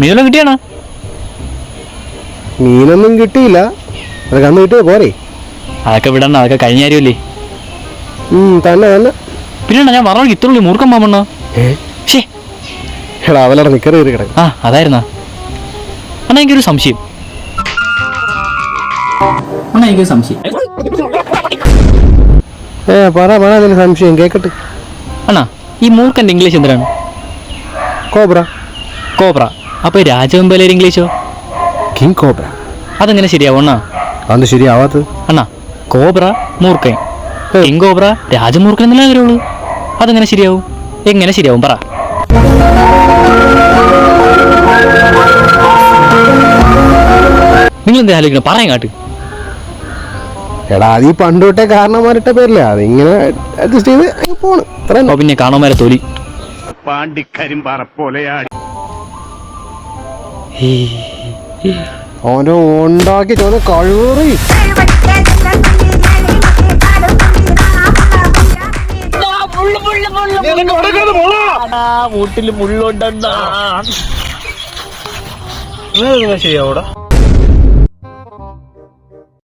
മീനെല്ലാം കിട്ടിയാണോ? മീനൊന്നും കിട്ടിയില്ല. അതൊക്കെ അന്ന് കിട്ടിയ പോരെ. അതൊക്കെ വിടണ്ട അതൊക്കെ കഴിഞ്ഞ കാര്യമല്ലേ? തന്നെ തന്നെ. പിന്നെ ഞാൻ പറഞ്ഞു ഇത്രയുള്ളൂ മൂർക്കം മാമണ്ണ? ഷേ എടാ അവലട നിക്കറി കയറി കിടക്കും. ആ അതായിരുന്നാ? അണ്ണാ എനിക്കൊരു സംശയം. അണ്ണാ എനിക്കൊരു സംശയം. ഏ പറ പറ നിന്റെ സംശയം കേക്കട്ടെ. അണ്ണാ ഈ മൂർക്കന്റെ ഇംഗ്ലീഷ് എന്തിനാണ്? കോബ്ര. കോബ്ര. അപ്പോൾ രാജവെമ്പലേർ ഇംഗ്ലീഷോ? കിങ് കോബ്ര അതെങ്ങനെ ശരിയാവും അണ്ണാ? അത് ശരിയാവാത്തത് അണ്ണാ കോബ്ര മൂർക്കൻ കിങ് കോബ്ര രാജമൂർക്കൻ എന്നല്ലേ കാര്യമുള്ളൂ അതെങ്ങനെ ശരിയാവും? എങ്ങനെ ശരിയാവും? പറ. നിങ്ങൾ എന്താ ആലോചിക്കണം? പറയാൻ കാട്ട്. എടാ അത് ഈ പണ്ട് തൊട്ടേ പേരില്ല? അതിങ്ങനെ അഡ്ജസ്റ്റ് ചെയ്ത് പോണ്. പിന്നെ കാണുമാരെ തൊലി. പാണ്ടിക്കരിമ്പാറ പോലെയാടി. ഓരോ ഉണ്ടാക്കി ചോദ്യം കഴിവേറി വീട്ടിൽ മുള്ളുണ്ടെന്നാ ശരിയാവൂടാ